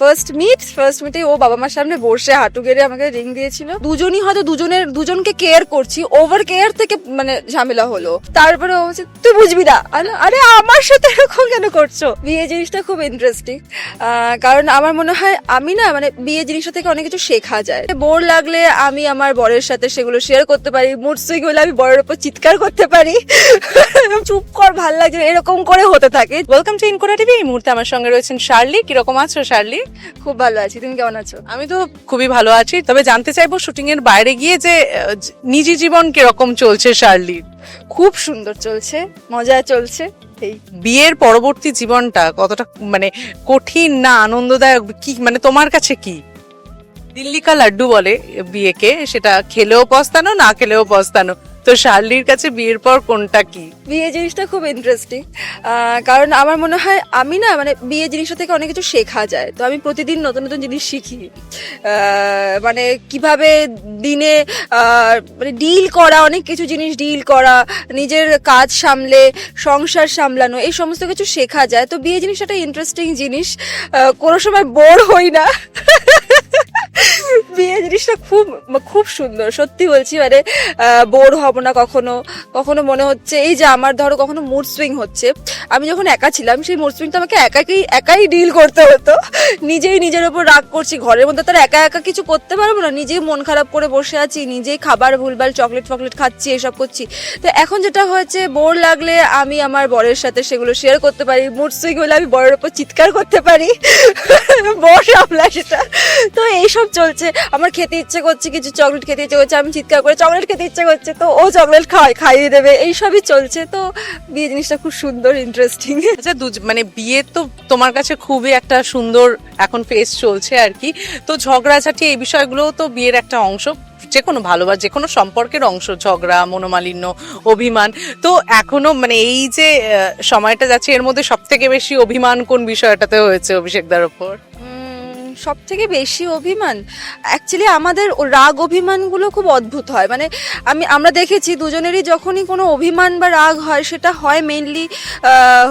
First meet first মিটে ও বাবা মার সামনে বসে হাঁটু গেড়ে আমাকে রিং দিয়েছিল। দুজনই হয়তো দুজনের, দুজনকে কেয়ার করছি ওভার কেয়ার থেকে মানে ঝামেলা হলো। তারপরে ও বলছে, তুই বুঝবি না। আরে, আমার সাথে এরকম কেন করছ? বিয়ে জিনিসটা খুব ইন্টারেস্টিং কারণ আমার মনে হয় আমি না মানে বিয়ে জিনিসটা থেকে অনেক কিছু শেখা যায়। বোর লাগলে আমি আমার বরের সাথে সেগুলো শেয়ার করতে পারি মুড সুইং হলে আমি বরের উপর চিৎকার করতে পারি। চুপ কর, ভালো লাগছে এরকম করে হতে থাকে। ওয়েলকাম টু ইনকোরা টিভি এই মুহূর্তে আমার সঙ্গে রয়েছেন শার্লি। কীরকম আছো, শার্লি? খুব ভালো আছি। তুমি কেমন আছো? আমি তো খুবই ভালো আছি। তবে জানতে চাইব শুটিং এর বাইরে গিয়ে যে নিজি জীবন কীরকম চলছে শার্লির খুব সুন্দর চলছে মজা চলছে এই। বিয়ের পরবর্তী জীবনটা কতটা মানে কঠিন না আনন্দদায়ক? কি মানে তোমার কাছে কি? দিল্লি কা লাড্ডু বলে বিয়েকে সেটা খেলেও পস্তানো না খেলেও পস্তানো। তো শার্লির কাছে বিয়ের পর কোনটা কি? বিয়ে জিনিসটা খুব ইন্টারেস্টিং কারণ আমার মনে হয় আমি না মানে বিয়ে জিনিসটা থেকে অনেক কিছু শেখা যায়। তো আমি প্রতিদিন নতুন নতুন জিনিস শিখি। মানে কীভাবে দিনে মানে ডিল করা, অনেক কিছু জিনিস ডিল করা, নিজের কাজ সামলে, সংসার সামলানো, এই সমস্ত কিছু শেখা যায়। তো বিয়ে জিনিসটা ইন্টারেস্টিং জিনিস। কোনো সময় বোর হই না। বিয়ে জিনিসটা খুব খুব সুন্দর। সত্যি বলছি মানে বোর হব না কখনো। কখনো মনে হচ্ছে, এই যে আমার ধরো কখনো মুড সুইং হচ্ছে। আমি যখন একা ছিলাম, সেই মুড সুইংটা আমাকে একাকেই, একাই ডিল করতে হতো। নিজেই নিজের ওপর রাগ করছি। ঘরের মধ্যে তার একা একা কিছু করতে পারব না। নিজেই মন খারাপ করে বসে আছি, নিজেই খাবার ভুলভাল চকলেট ফকলেট খাচ্ছি, এসব করছি। তো এখন যেটা হয়েছে, বোর লাগলে আমি আমার বরের সাথে সেগুলো শেয়ার করতে পারি। মুড সুইং হলে আমি বরের ওপর চিৎকার করতে পারি। বর সামলায় সেটা। তো এইসব চলছে। আমার খেতে ইচ্ছে করছে, কিছু চকলেট খেতে ইচ্ছে করছে, আমি চিৎকার করে চকলেট খেতে ইচ্ছে করছে, তো ও চকলেট খায়, খাইয়ে দেবে, এইসবই চলছে। তো বিয়ে জিনিসটা খুব সুন্দর ইন্টারেস্টিং আচ্ছা দুজ- মানে বিয়ে তো তোমার কাছে খুবই একটা সুন্দর এখন ফেস চলছে আর কি। তো ঝগড়াঝাটি এই বিষয়গুলো তো বিয়ের একটা অংশ যে কোনো ভালোবাসা যে কোনো সম্পর্কের অংশ, ঝগড়া, মনোমালিন্য, অভিমান। তো এখনও মানে এই যে সময়টা যাচ্ছে, এর মধ্যে সব থেকে বেশি অভিমান কোন বিষয়টাতে হয়েছে অভিষেকদার ওপর? সব থেকে বেশি অভিমান? অ্যাকচুয়ালি আমাদের রাগ অভিমানগুলো খুব অদ্ভুত হয়। মানে আমি, আমরা দেখেছি দুজনেরই যখনই কোনো অভিমান বা রাগ হয়, সেটা হয় মেনলি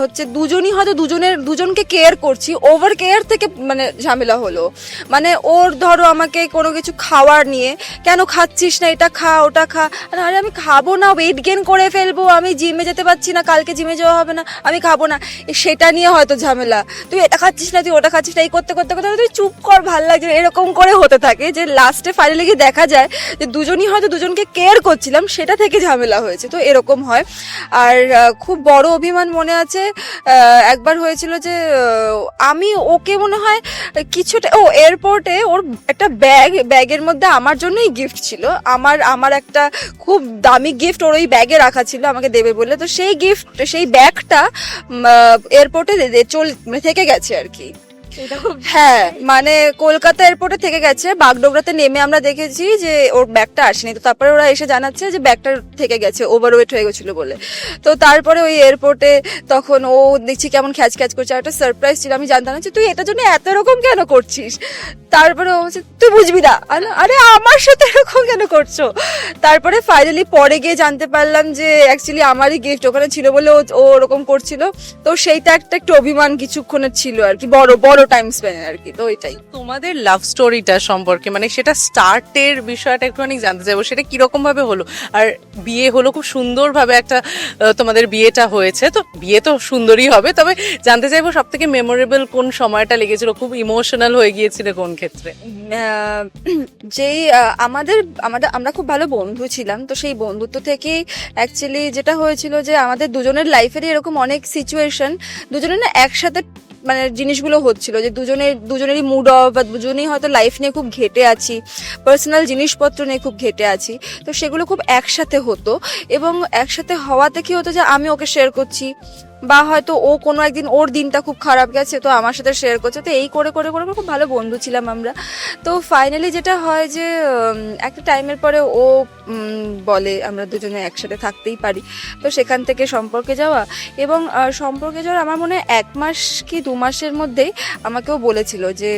হচ্ছে দুজনই হয়তো দুজনের, দুজনকে কেয়ার করছি ওভার কেয়ার থেকে মানে ঝামেলা হলো। মানে ওর ধরো আমাকে কোনো কিছু খাওয়ার নিয়ে, কেন খাচ্ছিস না? এটা খা, ওটা খা। আরে আমি খাব না ওয়েট গেন করে ফেলব, আমি জিমে যেতে পারছি না, কালকে জিমে যাওয়া হবে না, আমি খাব না। সেটা নিয়ে হয়তো ঝামেলা। তুই এটা খাচ্ছিস না, তুই ওটা খাচ্ছিস না, এই করতে করতে করতে, তুই চুপ কর, ভালো লাগছে এরকম করে হতে থাকে যে লাস্টে ফাইনালি গিয়ে দেখা যায় যে দুজনই হয়তো দুজনকে কেয়ার করছিলাম, সেটা থেকে ঝামেলা হয়েছে। তো এরকম হয়। আর খুব বড় অভিমান মনে আছে একবার হয়েছিল যে আমি ওকে মনে হয় কিছুটা, ও এয়ারপোর্টে ওর একটা ব্যাগ ব্যাগের মধ্যে আমার জন্যই গিফট ছিল। আমার আমার একটা খুব দামি গিফট ওর ওই ব্যাগে রাখা ছিল, আমাকে দেবে বলে। তো সেই গিফট সেই ব্যাগটা এয়ারপোর্টে চল, থেকে গেছে আর কি। হ্যাঁ মানে কলকাতা এয়ারপোর্টে থেকে গেছে, বাগডোগরাতে নেমে আমরা দেখেছি যে ওর ব্যাগটা আসেনি। তো তারপরে ওরা এসে জানাচ্ছে যে ব্যাগটা থেকে গেছে ওভারওয়েট হয়ে গেছিল বলে। তো তারপরে ওই এয়ারপোর্টে তখন ও দেখছি কেমন খ্যাচ খ্যাচ করছে একটা সারপ্রাইজ ছিল, আমি জানতাম না তুই এটার জন্য এত রকম কেন করছিস? তারপরে ও বলছে, তুই বুঝবি না। আরে, আমার সাথে এরকম কেন করছ? তারপরে ফাইনালি পরে গিয়ে জানতে পারলাম যে অ্যাকচুয়ালি আমারই গিফট ওখানে ছিল বলে ও ওরকম করছিল। তো সেইটা একটা একটু অভিমান কিছুক্ষণের ছিল আর কি, বড় বড় টাইম স্পেন আর কি তো ওইটাই। তোমাদের লাভ স্টোরিটা সম্পর্কে মানে সেটা স্টার্টের বিষয়টা একটুখানি জানতে চাইব সেটা কীরকম ভাবে হলো? আর বিয়ে হলো খুব সুন্দরভাবে একটা তোমাদের বিয়েটা হয়েছে তো বিয়ে তো সুন্দরই হবে তবে জানতে চাইব সব থেকে মেমোরেবল কোন সময়টা লেগেছিল খুব ইমোশনাল হয়ে গিয়েছিল কোন ক্ষেত্রে? যেই আমাদের আমাদের আমরা খুব ভালো বন্ধু ছিলাম তো সেই বন্ধুত্ব থেকেই অ্যাকচুয়ালি যেটা হয়েছিল যে আমাদের দুজনের লাইফেরই এরকম অনেক সিচুয়েশন দুজনের না একসাথে মানে জিনিসগুলো হচ্ছিল যে দুজনের দুজনেরই মুড অফ বা দুজনেই হয়তো লাইফ নিয়ে খুব ঘেটে আছি পার্সোনাল জিনিসপত্র নিয়ে খুব ঘেটে আছি, তো সেগুলো খুব একসাথে হতো এবং একসাথে হওয়াতে কি হতো যে আমি ওকে শেয়ার করছি বা হয়তো ও কোনো একদিন ওর দিনটা খুব খারাপ গেছে, তো আমার সাথে শেয়ার করছে। তো এই করে করে করে খুব ভালো বন্ধু ছিলাম আমরা। তো ফাইনালি যেটা হয় যে একটা টাইমের পরে ও বলে আমরা দুজনে একসাথে থাকতেই পারি। তো সেখান থেকে সম্পর্কে যাওয়া এবং সম্পর্কে যাওয়ার আমার মনে হয় এক মাস কি দু মাসের মধ্যেই আমাকেও বলেছিল যে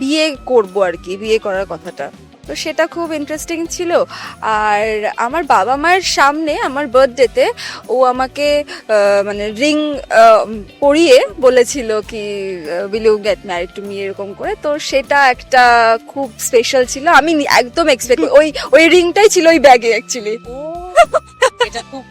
বিয়ে করব আর কি, বিয়ে করার কথাটা। তো সেটা খুব ইন্টারেস্টিং ছিল। আর আমার বাবা মায়ের সামনে আমার বার্থডেতে ও আমাকে মানে রিং পরিয়ে বলেছিল কি will you get married to me এরকম করে। তো সেটা একটা খুব স্পেশাল ছিল। আমি একদম এক্সপেক্ট ওই ওই রিংটাই ছিল ওই ব্যাগে অ্যাকচুয়ালি এটা খুব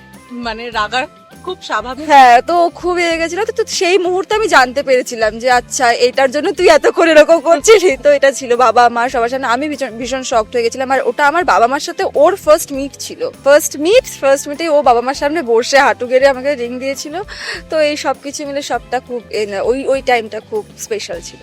মানে রাগার খুব স্বাভাবিক। হ্যাঁ তো খুব এগে গেছিল। তো সেই মুহূর্তে আমি জানতে পেরেছিলাম যে আচ্ছা এটার জন্য তুই এত করে এরকম করছিলি। তো এটা ছিল বাবা মা, সবার সামনে আমি ভীষণ শক্ট হয়ে গেছিলাম। আর ওটা আমার বাবা মার সাথে ওর ফার্স্ট মিট ছিল। ফার্স্ট মিট ফার্স্ট মিটে ও বাবা মার সামনে বসে হাঁটু গেড়ে আমাকে রিং দিয়েছিল। তো এই সব কিছু মিলে সবটা খুব ওই ওই টাইমটা খুব স্পেশাল ছিল।